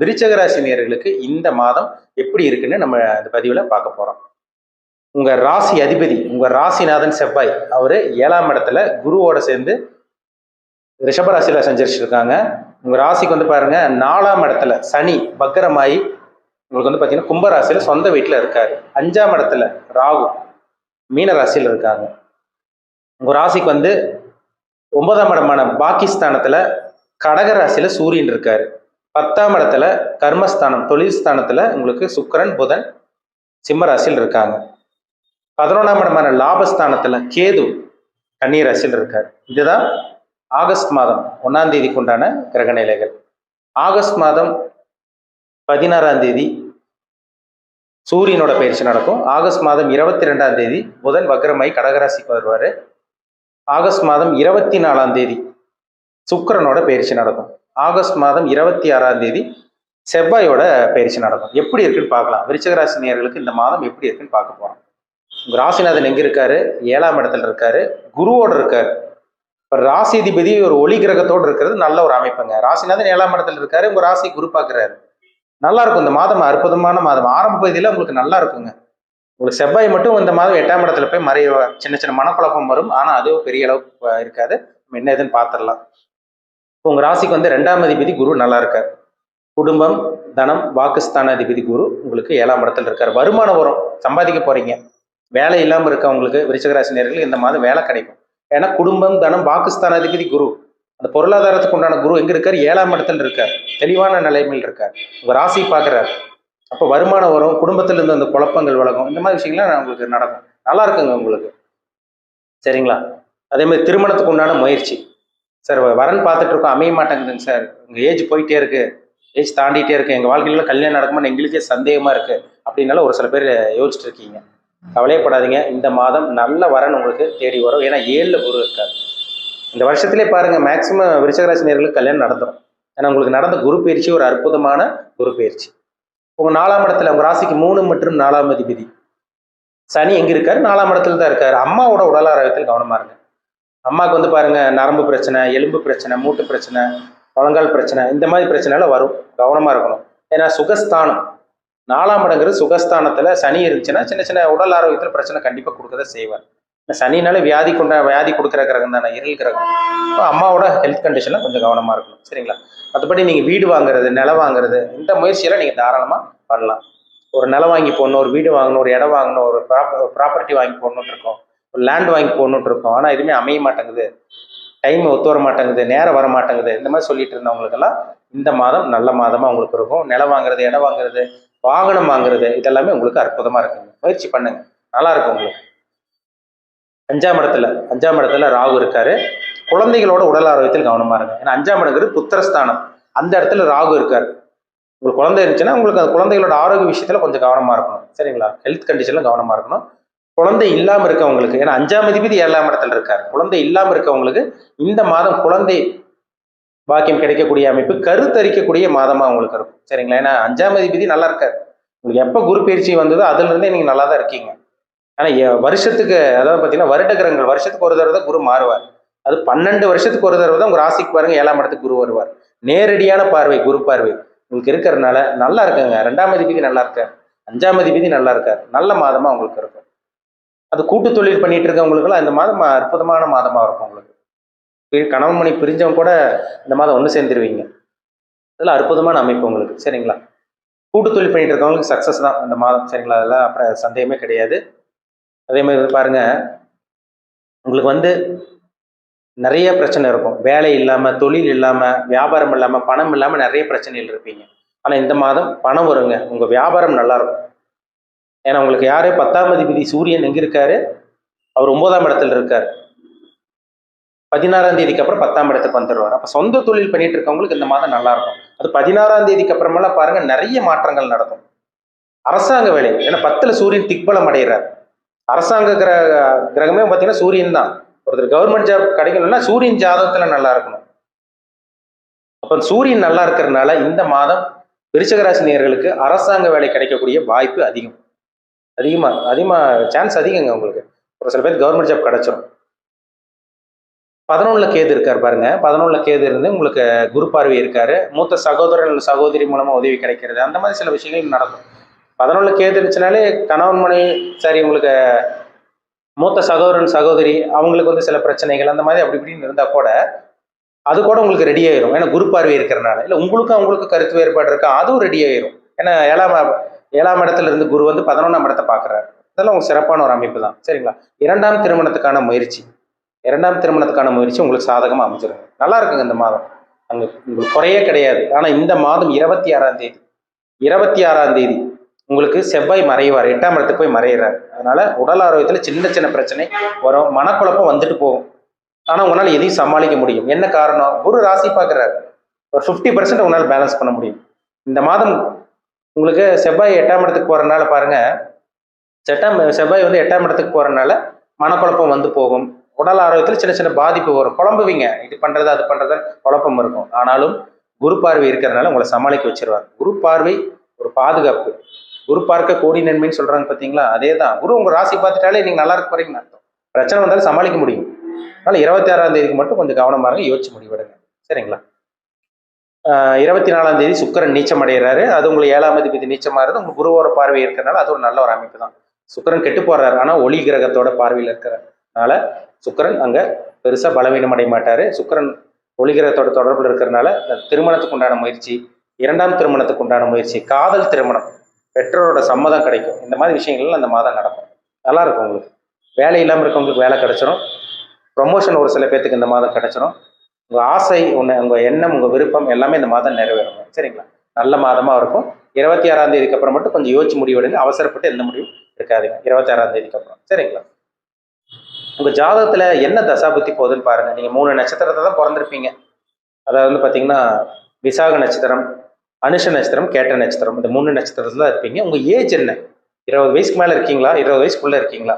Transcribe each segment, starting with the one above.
விருச்சக ராசி இந்த மாதம் எப்படி இருக்குன்னு நம்ம இந்த பதிவில் பார்க்க போகிறோம் உங்கள் ராசி அதிபதி உங்கள் ராசிநாதன் செவ்வாய் அவர் ஏழாம் இடத்துல குருவோட சேர்ந்து ரிஷபராசியில் சஞ்சரிச்சிருக்காங்க. உங்கள் ராசிக்கு வந்து பாருங்கள் நாலாம் இடத்துல சனி பக்கரமாயி உங்களுக்கு வந்து பார்த்தீங்கன்னா கும்பராசியில் சொந்த வீட்டில் இருக்கார். அஞ்சாம் இடத்துல ராகு மீன ராசியில் இருக்காங்க. உங்கள் ராசிக்கு வந்து ஒன்பதாம் இடமான பாகிஸ்தானத்தில் கடகராசியில் சூரியன் இருக்கார். பத்தாம் இடத்துல கர்மஸ்தானம் தொழில் ஸ்தானத்துல உங்களுக்கு சுக்கரன் புதன் சிம்ம ராசியில் இருக்காங்க. பதினொன்றாம் இடமான லாபஸ்தானத்துல கேது கன்னி ராசியில் இருக்காரு. இதுதான் ஆகஸ்ட் மாதம் ஒன்னாம் தேதிக்கு உண்டான கிரக நிலைகள். ஆகஸ்ட் மாதம் பதினாறாம் தேதி சூரியனோட பயிற்சி நடக்கும். ஆகஸ்ட் மாதம் இருபத்தி ரெண்டாம் தேதி புதன் வக்ரமாய் கடகராசிக்கு வருவார். ஆகஸ்ட் மாதம் இருபத்தி நாலாம் தேதி சுக்கரனோட பயிற்சி நடக்கும். ஆகஸ்ட் மாதம் இருபத்தி ஆறாம் தேதி செவ்வாயோட பயிற்சி நடக்கும். எப்படி இருக்குன்னு பார்க்கலாம். விருச்சகராசி நேர்களுக்கு இந்த மாதம் எப்படி இருக்குன்னு பார்க்க போகிறோம் உங்கள் ராசிநாதன் எங்கே இருக்காரு? ஏழாம் இடத்துல இருக்காரு. குருவோட இருக்காரு. இப்போ ராசிதிபதி ஒரு ஒளி கிரகத்தோடு இருக்கிறது நல்ல ஒரு அமைப்புங்க. ராசிநாதன் ஏழாம் இடத்துல இருக்காரு. உங்கள் ராசி குரு பார்க்குறாரு நல்லா இருக்கும். இந்த மாதம் அற்புதமான மாதம். ஆரம்ப பகுதியில் உங்களுக்கு நல்லா இருக்குங்க. உங்களுக்கு செவ்வாய் மட்டும் இந்த மாதம் எட்டாம் இடத்துல போய் மறைய சின்ன சின்ன மனக்குழப்பம் வரும். ஆனால் அதுவும் பெரிய அளவுக்கு இருக்காது. நம்ம என்ன ஏதுன்னு பார்த்துடலாம். உங்கள் ராசிக்கு வந்து ரெண்டாம் அதிபதி குரு நல்லா இருக்கார். குடும்பம் தனம் வாக்குஸ்தான அதிபதி குரு உங்களுக்கு ஏழாம் இடத்துல இருக்கார். வருமானம் வரும். சம்பாதிக்க போகிறீங்க வேலை இல்லாமல் இருக்கவங்களுக்கு விருச்சகராசி நேர்களுக்கு இந்த மாதம் வேலை கிடைக்கும். ஏன்னா குடும்பம் தனம் வாக்குஸ்தான அதிபதி குரு. அந்த பொருளாதாரத்துக்கு உண்டான குரு எங்கே இருக்கார்? ஏழாம் இடத்துல இருக்கார். தெளிவான நிலைமையில் இருக்கார். உங்கள் ராசி பார்க்குறாரு அப்போ வருமானம் வரும். குடும்பத்துல இருந்து அந்த குழப்பங்கள் விலகும். இந்த மாதிரி விஷயங்கள்லாம் உங்களுக்கு நடக்கும். நல்லா இருக்குங்க உங்களுக்கு. சரிங்களா? அதே மாதிரி திருமணத்துக்கு உண்டான முயற்சி. சார் வரன் பார்த்துட்டு இருக்கோம் அமைய மாட்டேங்குதுங்க சார். உங்கள் ஏஜ் போயிட்டே இருக்கு. ஏஜ் தாண்டிட்டே இருக்கு. எங்கள் வாழ்க்கையில் கல்யாணம் நடக்குமான்னு எங்களுக்கே சந்தேகமா இருக்கு. அப்படின்னால ஒரு சில பேர் யோசிச்சுட்டு இருக்கீங்க கவலையப்படாதீங்க. இந்த மாதம் நல்ல வரன் உங்களுக்கு தேடி வரும். ஏன்னா ஏழில் குரு இருக்கார். இந்த வருஷத்திலே பாருங்க மேக்சிமம் விருச்சகராசி நேர்களுக்கு கல்யாணம் நடந்துடும் ஏன்னா உங்களுக்கு நடந்த குரு பயிற்சி ஒரு அற்புதமான குரு பயிற்சி. உங்கள் நாலாம் இடத்துல உங்கள் ராசிக்கு மூணு மற்றும் நாலாம் அதிபதி. சனி எங்கே இருக்கார்? நாலாம் இடத்துல தான் இருக்கார். அம்மாவோட உடல் ஆரோக்கியத்தில் கவனமா இருங்க. அம்மாவுக்கு வந்து பாருங்கள் நரம்பு பிரச்சனை எலும்பு பிரச்சனை மூட்டு பிரச்சனை முழங்கால் பிரச்சனை இந்த மாதிரி பிரச்சனைலாம் வரும். கவனமாக இருக்கணும். ஏன்னா சுகஸ்தானம். நாலாம் இடங்கிறது சுகஸ்தானத்தில் சனி இருந்துச்சுன்னா சின்ன சின்ன உடல் ஆரோக்கியத்தில் பிரச்சனை கண்டிப்பாக கொடுக்கதான் செய்வார். சனினால வியாதி கொண்ட வியாதி கொடுக்குற கிரகம் தானே இருள் கிரகம். அம்மாவோட ஹெல்த் கண்டிஷனில் கொஞ்சம் கவனமாக இருக்கணும். சரிங்களா? மற்றபடி நீங்கள் வீடு வாங்குறது நிலம் வாங்குறது இந்த முயற்சியெல்லாம் நீங்கள் தாராளமாக பண்ணலாம். ஒரு நிலம் வாங்கி போடணும் ஒரு வீடு வாங்கணும் ஒரு இடம் வாங்கணும் ஒரு ப்ராப்பர்ட்டி வாங்கி போடணும்னு இருக்கோம். லேண்ட் வாங்கி போடணும்னு இருக்கோம். ஆனால் எதுவுமே அமைய மாட்டேங்குது. டைம் ஒத்து வர மாட்டேங்குது. நேரம் வர மாட்டேங்குது. இந்த மாதிரி சொல்லிட்டு இருந்தவங்களுக்கெல்லாம் இந்த மாதம் நல்ல மாதமாக உங்களுக்கு இருக்கும். நிலம் வாங்குறது இடம் வாங்குறது வாகனம் வாங்குறது இதெல்லாமே உங்களுக்கு அற்புதமாக இருக்குங்க. முயற்சி பண்ணுங்க. நல்லா இருக்கும் உங்களுக்கு. அஞ்சாம் இடத்துல அஞ்சாம் இடத்துல ராகு இருக்காரு. குழந்தைகளோட உடல் ஆரோக்கியத்தில் கவனமாக இருங்க. ஏன்னா அஞ்சாம் இடங்கிறது புத்திரஸ்தானம். அந்த இடத்துல ராகு இருக்காரு. உங்களுக்கு குழந்தை இருந்துச்சுன்னா உங்களுக்கு அந்த குழந்தைகளோட ஆரோக்கிய விஷயத்துல கொஞ்சம் கவனமாக இருக்கணும். சரிங்களா? ஹெல்த் கண்டிஷன்ல கவனமாக இருக்கணும். குழந்தை இல்லாம இருக்கவங்களுக்கு ஏன்னா அஞ்சாம் அதிபதி ஏழாம் இடத்துல இருக்காரு. குழந்தை இல்லாம இருக்கவங்களுக்கு இந்த மாதம் குழந்தை பாக்கியம் கிடைக்கக்கூடிய அமைப்பு கருத்தரிக்கக்கூடிய மாதமா உங்களுக்கு இருக்கும். சரிங்களா? ஏன்னா அஞ்சாம் அதிபதி நல்லா இருக்காரு. உங்களுக்கு எப்போ குரு பயிற்சி வந்ததோ அதுல இருந்தே நீங்க நல்லா தான் இருக்கீங்க. ஆனா வருஷத்துக்கு அதாவது பாத்தீங்கன்னா வருட கிரகங்கள் வருஷத்துக்கு ஒரு தடவை தான் குரு மாறுவார். அது பன்னெண்டு வருஷத்துக்கு ஒரு தடவை தான் உங்க ராசிக்கு பாருங்க ஏழாம் இடத்துக்கு குரு வருவார். நேரடியான பார்வை குரு பார்வை. உங்களுக்கு இருக்கிறதுனால நல்லா இருக்குங்க. ரெண்டாம் அதிபதி நல்லா இருக்கார். அஞ்சாம் அதிபதி நல்லா இருக்கார். நல்ல மாதமா உங்களுக்கு இருக்கும். அது கூட்டு தொழில் பண்ணிட்டு இருக்கவங்களுக்குலாம் இந்த மாதம் அற்புதமான மாதமாக இருக்கும் உங்களுக்கு. கணவன் மணி பிரிஞ்சவங்க கூட இந்த மாதம் ஒன்று சேர்ந்துருவீங்க. இதெல்லாம் அற்புதமான அமைப்பு உங்களுக்கு. சரிங்களா? கூட்டு தொழில் பண்ணிட்டு இருக்கவங்களுக்கு சக்ஸஸ் தான் இந்த மாதம். சரிங்களா? அதெல்லாம் அப்புறம் சந்தேகமே கிடையாது. அதே மாதிரி பாருங்க உங்களுக்கு வந்து நிறைய பிரச்சனை இருக்கும். வேலை இல்லாமல் தொழில் இல்லாமல் வியாபாரம் இல்லாமல் பணம் இல்லாமல் நிறைய பிரச்சனைகள் இருப்பீங்க. ஆனால் இந்த மாதம் பணம் வருங்க. உங்கள் வியாபாரம் நல்லாயிருக்கும் ஏன்னா உங்களுக்கு யாரே? பத்தாம் அதிபதி சூரியன் எங்கே இருக்காரு? அவர் ஒன்பதாம் இடத்துல இருக்காரு. பதினாறாம் தேதிக்கு அப்புறம் பத்தாம் இடத்துக்கு வந்துடுவார் அப்போ சொந்த தொழில் பண்ணிட்டு இருக்கவங்களுக்கு இந்த மாதம் நல்லா இருக்கும். அது பதினாறாம் தேதிக்கு அப்புறமெல்லாம் பாருங்க நிறைய மாற்றங்கள் நடக்கும். அரசாங்க வேலை. ஏன்னா பத்துல சூரியன் திக்பலம் அடைகிறார் அரசாங்க கிரக கிரகமே பார்த்தீங்கன்னா சூரியன் தான். ஒருத்தர் கவர்மெண்ட் ஜாப் கிடைக்கணும்னா சூரியன் ஜாதகத்துல நல்லா இருக்கணும். அப்போ சூரியன் நல்லா இருக்கிறதுனால இந்த மாதம் விருச்சகராசி நேர்களுக்கு அரசாங்க வேலை கிடைக்கக்கூடிய வாய்ப்பு அதிகம். அதிகமாக அதிகமாக சான்ஸ் அதிகங்க உங்களுக்கு. ஒரு சில பேர் கவர்மெண்ட் ஜாப் கிடச்சிரும். பதினொன்றில் கேது இருக்கார் பாருங்க. பதினொன்றில் கேது இருந்து உங்களுக்கு குரு பார்வை இருக்காரு. மூத்த சகோதரன் சகோதரி மூலமாக உதவி கிடைக்கிறது. அந்த மாதிரி சில விஷயங்கள் நடக்கும். பதினொன்றில் கேது இருந்துச்சுனாலே கணவன் மனை சரி உங்களுக்கு மூத்த சகோதரன் சகோதரி அவங்களுக்கு வந்து சில பிரச்சனைகள் அந்த மாதிரி அப்படி இப்படின்னு இருந்தால் கூட அது கூட உங்களுக்கு ரெடி ஆயிரும். ஏன்னா குரு பார்வை இருக்கிறனால. இல்லை உங்களுக்கும் அவங்களுக்கு கருத்து வேறுபாடு இருக்கா? அதுவும் ரெடி ஆயிரும். ஏன்னா ஏழாம் ஏழாம் இடத்துல இருந்து குரு வந்து பதினொன்றாம் இடத்தை பார்க்குறாரு. இதெல்லாம் உங்களுக்கு சிறப்பான ஒரு அமைப்பு தான் சரிங்களா? இரண்டாம் திருமணத்துக்கான முயற்சி. இரண்டாம் திருமணத்துக்கான முயற்சி உங்களுக்கு சாதகமாக அமைஞ்சிரும். நல்லா இருக்குங்க இந்த மாதம். அங்கே உங்களுக்கு குறையே கிடையாது. ஆனால் இந்த மாதம் இருபத்தி ஆறாம் தேதி. இருபத்தி ஆறாம் தேதி உங்களுக்கு செவ்வாய் மறைவார். எட்டாம் இடத்துக்கு போய் மறையிறார். அதனால உடல் ஆரோக்கியத்தில் சின்ன சின்ன பிரச்சனை வரும். மனக்குழப்பம் வந்துட்டு போகும். ஆனால் உங்களால் எதையும் சமாளிக்க முடியும். என்ன காரணம்? குரு ராசி பார்க்குறாரு. ஒரு ஃபிஃப்டி பர்சன்ட் உங்களால் பேலன்ஸ் பண்ண முடியும். இந்த மாதம் உங்களுக்கு செவ்வாய் எட்டாம் இடத்துக்கு போகிறனால பாருங்கள் செட்டாம் செவ்வாய் வந்து எட்டாம் இடத்துக்கு போகிறனால மனக்குழப்பம் வந்து போகும். உடல் ஆரோக்கியத்தில் சின்ன சின்ன பாதிப்பு வரும். குழம்புவீங்க. இது பண்ணுறது அது பண்ணுறது குழப்பம் இருக்கும். ஆனாலும் குரு பார்வை இருக்கிறதுனால உங்களை சமாளிக்க வச்சிருவார். குரு பார்வை ஒரு பாதுகாப்பு. குரு பார்க்க கோடி நன்மைன்னு சொல்கிறாங்க பார்த்தீங்களா அதே தான் குரு உங்கள் ராசி பார்த்துட்டாலே நீங்கள் நல்லா இருக்க போகிறீங்கன்னு அர்த்தம். பிரச்சனை வந்தாலும் சமாளிக்க முடியும். அதனால் இருபத்தி ஆறாம் தேதிக்கு மட்டும் கொஞ்சம் கவனமாக யோசிச்சு முடிவெடுங்க. சரிங்களா? இருபத்தி நாலாம் தேதி சுக்கரன் நீச்சம் அடைகிறாரு அது உங்களுக்கு ஏழாம் அதிபதி நீச்சமாகிறது உங்களுக்கு குருவோட பார்வை இருக்கிறனால அது ஒரு நல்ல ஒரு அமைப்பு தான். சுக்கரன் கெட்டு போடுறாரு ஆனா ஒளி கிரகத்தோட பார்வையில் இருக்கிறார் அதனால சுக்கரன் அங்க பெருசா பலவீனம் அடைய மாட்டாரு. சுக்கரன் ஒளி கிரகத்தோட தொடர்பில் இருக்கிறனால திருமணத்துக்கு உண்டான முயற்சி இரண்டாம் திருமணத்துக்கு உண்டான முயற்சி காதல் திருமணம் பெற்றோரோட சம்மதம் கிடைக்கும். இந்த மாதிரி விஷயங்கள்லாம் அந்த மாதம் நடக்கும். நல்லா இருக்கும் உங்களுக்கு. வேலை இல்லாமல் இருக்கவங்களுக்கு வேலை கிடைச்சிரும். ப்ரொமோஷன் ஒரு சில பேர்த்துக்கு இந்த மாதம் கிடைச்சிரும். உங்கள் ஆசை ஒன்று உங்கள் எண்ணம் உங்கள் விருப்பம் எல்லாமே இந்த மாதம் நிறைவேறும். சரிங்களா? நல்ல மாதமாக இருக்கும். இருபத்தி ஆறாம் தேதிக்கு அப்புறம் மட்டும் கொஞ்சம் யோசிச்சு முடிவெடுங்க அவசரப்பட்டு எந்த முடிவும் இருக்காதுங்க இருபத்தி ஆறாம் தேதிக்கு அப்புறம். சரிங்களா? உங்கள் ஜாதகத்தில் என்ன தசாபுத்தி போகுதுன்னு பாருங்க. நீங்கள் மூணு நட்சத்திரத்தை தான் பிறந்திருப்பீங்க. அதாவது வந்து பார்த்தீங்கன்னா விசாக நட்சத்திரம் அனுஷ நட்சத்திரம் கேட்ட நட்சத்திரம். இந்த மூணு நட்சத்திரத்துல தான் இருப்பீங்க. உங்கள் ஏஜ் என்ன? இருபது வயசுக்கு மேலே இருக்கீங்களா? இருபது வயசுக்குள்ளே இருக்கீங்களா?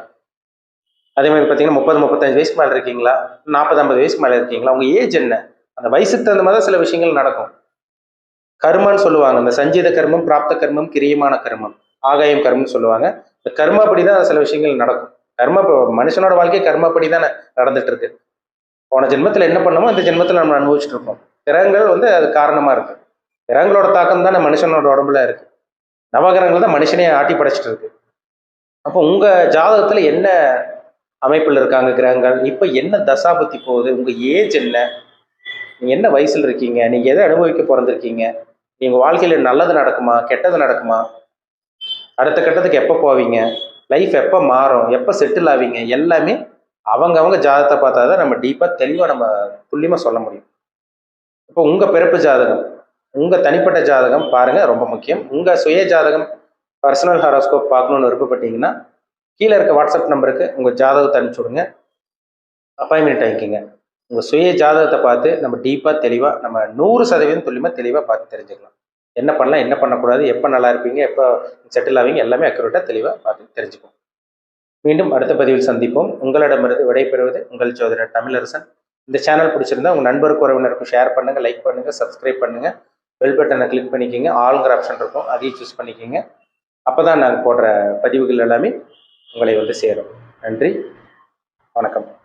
அதே மாதிரி பார்த்தீங்கன்னா முப்பது முப்பத்தஞ்சு வயசுக்கு மேலே இருக்கீங்களா? நாற்பது ஐம்பது வயசுக்கு மேலே இருக்கீங்களா? உங்கள் ஏஜ் என்ன? அந்த வயசுக்கு தகுந்த மாதிரி தான் சில விஷயங்கள் நடக்கும். கர்மான்னு சொல்லுவாங்க. இந்த சஞ்சீத கர்மம் பிராப்த கர்மம் கிரியமான கர்மம் ஆகாயம் கர்மம்னு சொல்லுவாங்க. இந்த கர்மப்படி தான் சில விஷயங்கள் நடக்கும். கர்ம மனுஷனோட வாழ்க்கை கர்மப்படி தான் நடந்துட்டு இருக்கு. போன ஜென்மத்தில் என்ன பண்ணமோ அந்த ஜென்மத்தில் நம்ம அனுபவிச்சுட்டு இருக்கோம் கிரகங்கள் வந்து அது காரணமாக இருக்கு. கிரகங்களோட தாக்கம் தான் மனுஷனோட உடம்புல இருக்கு. நவகிரகங்கள் தான் மனுஷனே ஆட்டி படைச்சிட்டு இருக்கு. அப்போ உங்கள் ஜாதகத்தில் என்ன அமைப்பில் இருக்காங்க கிரகங்கள். இப்போ என்ன தசாபத்தி போகுது? உங்கள் ஏஜ் என்ன? நீங்கள் என்ன வயசில் இருக்கீங்க? நீங்கள் எதை அனுபவிக்க பிறந்திருக்கீங்க? நீங்கள் வாழ்க்கையில் நல்லது நடக்குமா? கெட்டது நடக்குமா? அடுத்த கட்டத்துக்கு எப்போ போவீங்க? லைஃப் எப்போ மாறும்? எப்போ செட்டில் ஆவீங்க? எல்லாமே அவங்க அவங்க ஜாதகத்தை பார்த்தா தான் நம்ம டீப்பாக தெளிவாக நம்ம துல்லியமாக சொல்ல முடியும். இப்போ உங்கள் பிறப்பு ஜாதகம் உங்கள் தனிப்பட்ட ஜாதகம் பாருங்கள் ரொம்ப முக்கியம். உங்கள் சுய ஜாதகம் பர்சனல் ஹாரோஸ்கோப் பார்க்கணுன்னு விருப்பப்பட்டீங்கன்னா கீழே இருக்க வாட்ஸ்அப் நம்பருக்கு உங்கள் ஜாதகத்தை அனுப்பிச்சி விடுங்க. அப்பாயின்மெண்ட் ஆகிக்கிங்க உங்கள் சுய ஜாதகத்தை பார்த்து நம்ம டீப்பாக தெளிவாக நம்ம நூறு சதவீதம் துல்லியமாக தெளிவாக பார்த்து தெரிஞ்சுக்கலாம். என்ன பண்ணலாம் என்ன பண்ணக்கூடாது எப்போ நல்லா இருப்பீங்க எப்போ செட்டில் ஆவீங்க எல்லாமே அக்யூரேட்டாக தெளிவாக பார்த்து தெரிஞ்சுக்கும் மீண்டும் அடுத்த பதிவில் சந்திப்போம். உங்களிடமிருந்து விடைபெறுவது உங்கள் ஜோதிடர் தமிழரசன். இந்த சேனல் பிடிச்சிருந்தா உங்கள் நண்பருக்கு உறவினருக்கும் ஷேர் பண்ணுங்கள் லைக் பண்ணுங்கள் சப்ஸ்கிரைப் பண்ணுங்கள் பெல் பட்டனை கிளிக் பண்ணிக்கிங்க. ஆளுங்கிற ஆப்ஷன் இருக்கும். அதையும் சூஸ் பண்ணிக்கிங்க. அப்போ தான் நாங்கள் போடுற பதிவுகள் எல்லாமே உங்களை வந்து சேரும். நன்றி. வணக்கம்.